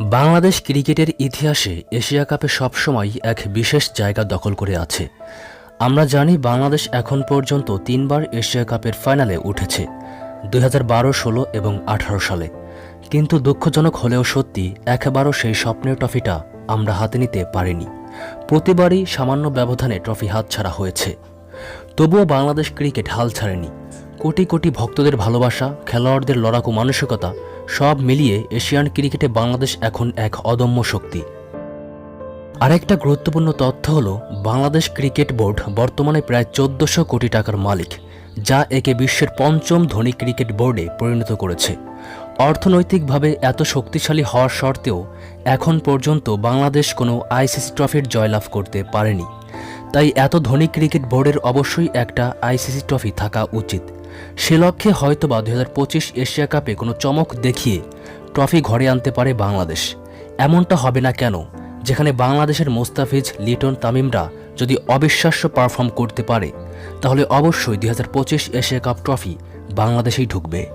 বাংলাদেশ ক্রিকেটের ইতিহাসে এশিয়া কাপে সবসময় এক বিশেষ জায়গা দখল করে আছে। আমরা জানি বাংলাদেশ এখন পর্যন্ত তিনবার এশিয়া কাপের ফাইনালে উঠেছে, দুই হাজার বারো ষোলো এবং আঠারো সালে। কিন্তু দুঃখজনক হলেও সত্যি একেবারও সেই স্বপ্নের ট্রফিটা আমরা হাতে নিতে পারিনি। প্রতিবারই সামান্য ব্যবধানে ট্রফি হাতছাড়া হয়েছে। তবুও বাংলাদেশ ক্রিকেট হাল ছাড়েনি। কোটি কোটি ভক্তদের ভালোবাসা, খেলোয়াড়দের লড়াকু মানসিকতা সব মিলিয়ে এশিয়ান ক্রিকেটে বাংলাদেশ এখন এক অদম্য শক্তি। আরেকটা গুরুত্বপূর্ণ তথ্য হলো, বাংলাদেশ ক্রিকেট বোর্ড বর্তমানে প্রায় চোদ্দশো কোটি টাকার মালিক, যা একে বিশ্বের পঞ্চম ধনী ক্রিকেট বোর্ডে পরিণত করেছে। অর্থনৈতিকভাবে এত শক্তিশালী হওয়ার সত্ত্বেও এখন পর্যন্ত বাংলাদেশ কোনো আইসিসি ট্রফির জয়লাভ করতে পারেনি। তাই এত ধনী ক্রিকেট বোর্ডের অবশ্যই একটা আইসিসি ট্রফি থাকা উচিত। সে লক্ষ্যে হয়তোবা দু হাজার পঁচিশ এশিয়া কাপে কোনো চমক দেখিয়ে ট্রফি ঘরে আনতে পারে বাংলাদেশ। এমনটা হবে না কেন? যেখানে বাংলাদেশের মোস্তাফিজ, লিটন, তামিমরা যদি অবিশ্বাস্য পারফর্ম করতে পারে, তাহলে অবশ্যই দুই হাজার পঁচিশ এশিয়া কাপ ট্রফি বাংলাদেশেই ঢুকবে।